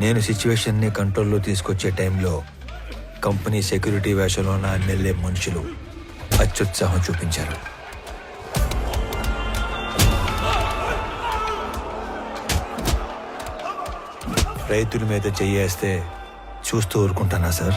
నేను సిచ్యువేషన్ని కంట్రోల్లో తీసుకొచ్చే టైంలో కంపెనీ సెక్యూరిటీ వేషంలో ఉన్న ఎమ్మెల్యే మనుషులు అత్యుత్సాహం చూపించారు. రైతుల మీద చెయ్యేస్తే చూస్తూ ఊరుకుంటానా సార్?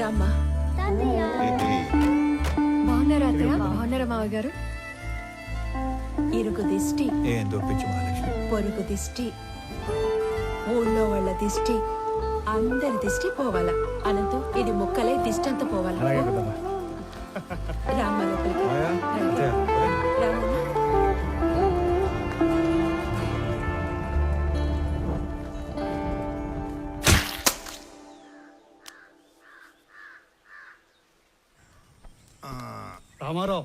రామ్మా బాగున్నారా అత్తయ్య? బాగున్నారా మావయ్య గారు ఇరుగు దిష్టి మహాలక్ష్మి. పొరుగు దిష్టి. ఊళ్ళో వాళ్ళ దిష్టి. అందరి దిష్టి పోవాలా? అనంతం ఇది ముక్కలే దిష్టి అంతా పోవాలా? అలాగే పెద్దమ్మా రామారావు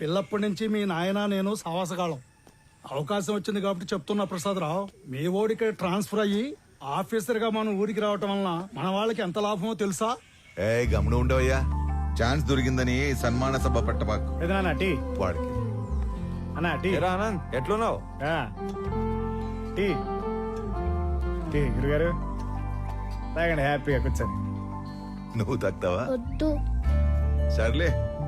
పిల్లప్పటి నుంచి మీ నాయన నేను సావాసగాళం అవకాశం వచ్చింది కాబట్టి చెప్తున్నా ప్రసాదరావు మీ ఓడికి ట్రాన్స్ఫర్ అయ్యి ఆఫీసర్గా మనం ఊరికి రావటం వలన మన వాళ్ళకి ఎంత లాభమో తెలుసా? ఏ గమనం ఉండవయ్యా ఛాన్స్ దొరికిందని సన్మాన సభ పెట్టబాకు ఏదైనా టీ. వాడికి. అన్నా టీ. ఆనంద్ ఎట్లున్నావు? ఆ. టీ. టీ గురుగారు. తాగండి హ్యాపీగా కూర్చొని నువ్వు తక్కువా వద్దు. సర్లే.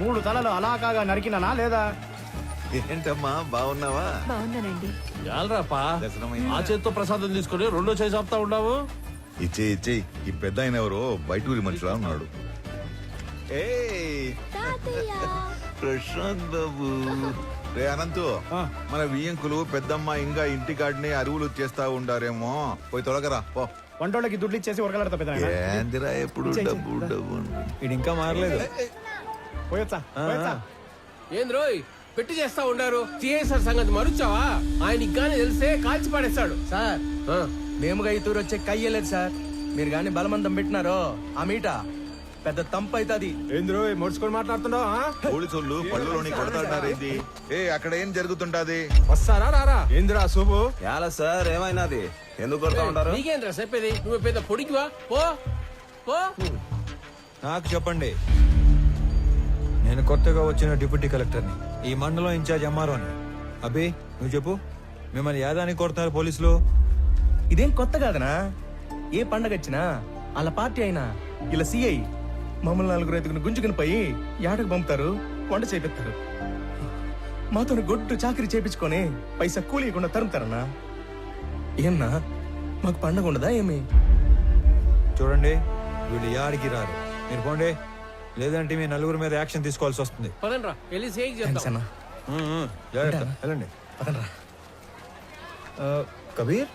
మూడు తలలు అలా కాగా నరికినానా లేదా? ఏంటమ్మా బాగున్నావా? బాగున్నానండి. చాలరాపా? ఆ చేత్తో ప్రసాదం తీసుకుని రెండో చేసి ఆపుతా ఉన్నావు? ఇచ్చే ఇచ్చే ఈ పెద్ద ఆయన ఎవరో బయట ఊరి మనిషిలా ఉన్నాడు. ప్రశాంత్ బాబు. రే అనంతు మన వియ్యంకులు పెద్దమ్మ ఇంకా ఇంటికాడిని అరువులు చేస్తా ఉండారేమో. పోయి తొలగరా పో. వంటోళ్ళకి దుడ్లు ఇచ్చేసి ఉరకలడతా పెద్ద ఏందిరా ఎప్పుడు డబ్బు డబ్బు ఇది ఇంకా మారలేదు. పోయొచ్చా? పోయొచ్చా? ఏంది రోయ్ పెట్టి చేస్తా ఉండారు. సిఐసార్ సంగతి మరుచావా? ఆయనకి గాని తెలిస్తే కాల్చి పడేస్తాడు. సార్ ఆ, మేముగా ఈ తూరు వచ్చే కయ్యలేదు సార్. మీరు గాని బలమందం పెట్టినారో ఆ మీట పెద్ద తంపు అవుతుంది ఏంద్రో ముడుచుకొని మాట్లాడుతున్నావు? పోలీసులు పళ్ళులోని కొడతాడారేంది ఏ అక్కడ ఏం జరుగుతుంటాది? వస్తారా రారా? ఏందిరా శుభు ఎలా సార్ ఏమైనాది? ఎందుకు కొడతా ఉంటారు? నీకేంద్రా చెప్పేది? నువ్వు పెద్ద పొడికివా? పో పో. నాకు చెప్పండి. నేను కొత్తగా వచ్చిన డిప్యూటీ కలెక్టర్ని. ఈ మండలం ఇన్ఛార్జ్ ఎంఆర్ఓని. అభి నువ్వు చెప్పు. మిమ్మల్ని యాదానికి కొడుతున్నారు పోలీసులు. ఇదేం కొత్త కాదనా? ఏ పండగ వచ్చినా వాళ్ళ పార్టీ అయినా ఇలా సిఐ మమ్మల్ని నలుగురు ఐదుగురు గుంజుకుని పోయి యాటకు పంపుతారు వంట చేపిస్తారు మాతో గొడ్డు చాకరీ చేపించుకొని పైసా కూలీయకుండా తరుముతారన్నా? ఏమన్నా? మాకు పండగ ఉండదా ఏమి? చూడండి వీళ్ళు యాడికి రారు. మీరు పోండి. లేదంటే మీ నలుగురు మీద యాక్షన్ తీసుకోవాల్సి వస్తుంది పదండ్రా వెళ్ళి సేక్ థ్యాంక్స్ చేద్దాం అన్నా ఉమ్, ఉమ్, జాగ్రత్త వెళ్ళండి పదండ్రా కబీర్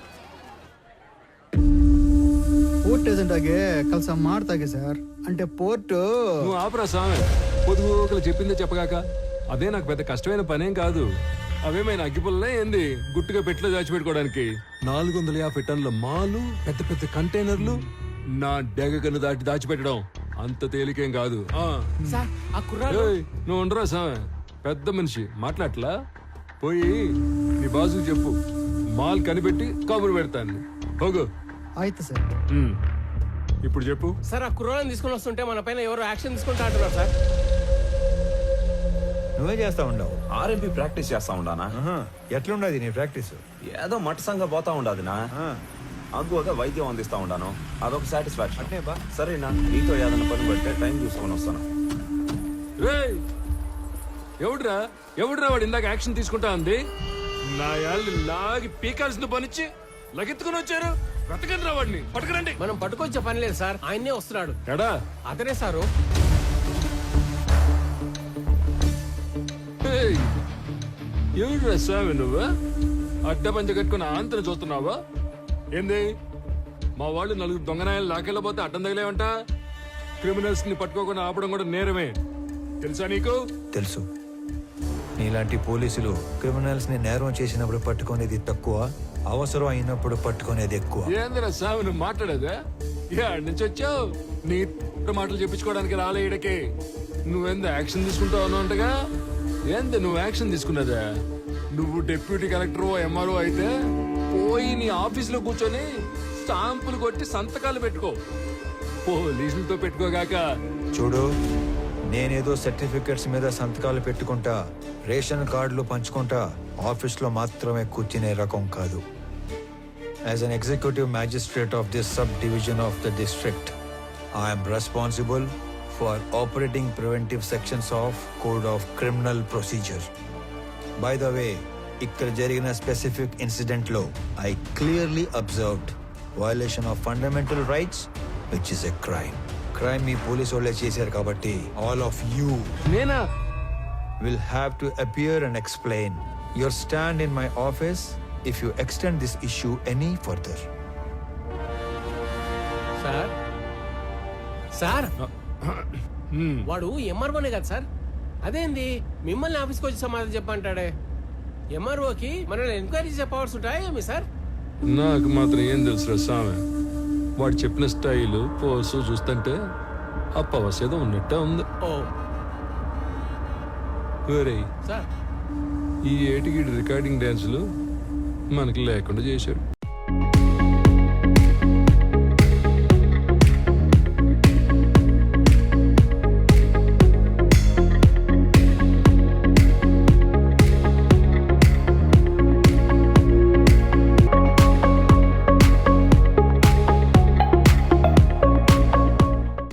ಪೋರ್ಟ್ ಏಜೆಂಟ್ ಆಗಿ ಕೆಲಸ ಮಾಡ್ತಾಗೆ ಸರ್ అంటే పోర్ట్ నువ్వు ఆపరా స్వామి పొదుగు ఒకరు చెప్పిందే చెప్పగాక అదే నాకు పెద్ద కష్టమైన పనేం కాదు అవేమైనా అగ్గిపుల్లనే ఏంది గుట్టుగా పెట్టిలో దాచిపెట్టుకోవడానికి నాలుగు వందల యాభై టన్నుల మాలు పెద్ద పెద్ద కంటైనర్లు నా డెగ కన్ను దాటి దాచిపెట్టడం అంత తేలికేం కాదు ఆ. సార్ ఆ కుర్రాడు ఏయ్, నువ్వు ఉండరా స్వామి పెద్ద మనిషి మాట్లాడలా పోయి నీ బాసుకు చెప్పు మాల్ కనిపెట్టి కబురు పెడతాను పోగు ಆಯ್ತು ಸರ್ ఉమ్. ఇప్పుడు చెప్పు సార్ ఆ కుర్రాళ్ళని తీసుకొని వస్తుంటే మన పైన ఎవరు యాక్షన్ తీసుకుంటా అంటున్నారు సార్ నువ్వే చేస్తా ఉండవు ఆర్ఎంపీ ప్రాక్టీస్ చేస్తా ఉండానా ఆహా, ఎట్లుండదు నీ ప్రాక్టీస్ ఏదో మట్టసంగా పోతా ఉండాదినా అగ్గువగా వైద్యం అందిస్తా ఉండాను. అదొక సాటిస్ఫాక్షన్ అంటే బా. సరేనా నీతో ఏదైనా పని పడితే టైం చూసుకొని వస్తాను. ఎవడ్రా? ఎవడ్రా వాడు ఇందాక యాక్షన్ తీసుకుంటా ఉంది నా యాళ్ళు లాగి పీకాల్సిన పనిచ్చి లగెత్తుకుని వచ్చారు. బ్రతకండి రా వాడిని. పట్టుకురండి. మనం పట్టుకొచ్చే పని లేదు సార్. ఆయన్నే వస్తున్నాడు. ఎడా? అతనే సారు. ఏయ్, ఎవడ్రా స్వామి నువ్వు? అడ్డ పంచ కట్టుకుని ఆంతను చూస్తున్నావా? ఏంది? మా వాళ్ళు నలుగురు దొంగనాయాలు లాకెళ్ళబోతే అడ్డం తగిలేవంట? క్రిమినల్స్ని పట్టుకోకుండా ఆపడం కూడా నేరమే. తెలుసా నీకు? తెలుసు. నీలాంటి పోలీసులు క్రిమినల్స్ని నేరం చేసినప్పుడు పట్టుకునేది తక్కువ అవసరం అయినప్పుడు పట్టుకునేది ఎక్కువ. ఏందిరా సామి నువ్వు మాట్లాడేదా? ఏడు నుంచి వచ్చావు? నీ మాటలు చెప్పించుకోవడానికి రాలే ఈడకి. నువ్వెంత యాక్షన్ తీసుకుంటావు అన్నట్టుగా ఏంది నువ్వు యాక్షన్ తీసుకున్నదా? నువ్వు డిప్యూటీ కలెక్టర్ ఎంఆర్ఓ అయితే పోయి నీ ఆఫీసులో కూర్చొని స్టాంపులు కొట్టి సంతకాలు పెట్టుకో. పోలీసులతో పెట్టుకోగాక చూడు నేనేదో సర్టిఫికెట్స్ మీద సంతకాలు పెట్టుకుంటా రేషన్ కార్డులు పంచుకుంటా ఆఫీస్లో మాత్రమే కూర్చునే రకం కాదు. As an executive magistrate of this sub division of the district I'm responsible for operating preventive sections of code of criminal procedure by the way ఇక్కడ జరిగిన specific ఇన్సిడెంట్లో I clearly observed violation of fundamental rights which is a crime crime me police వాళ్ళే చేశారు కాబట్టి all of you నేనా? Will have to appear and explain your stand in my office if you extend this issue any further. Sir? Sir? వాడు ఎంఆర్ఓనే కదా sir? అదేంది? మిమ్మల్ని ఆఫీస్కి వచ్చి సమాధానం చెప్పంటాడే ఎంఆర్ఓకి మనల్ని ఎంక్వైరీ చేసే పవర్స్ ఉంటాయా ఏమి సార్ నాకు మాత్రం ఏం తెలుసు స్వామి వాడు చెప్పిన స్టైల్ పోసు చూస్తుంటే ఆ పవర్స్ ఏదో ఉన్నట్టే ఉంది. ఓ. ఒరేయ్ సార్. ఈ ఏటికి రికార్డింగ్ డ్యాన్సులు మనకి లేకుండా చేశాడు.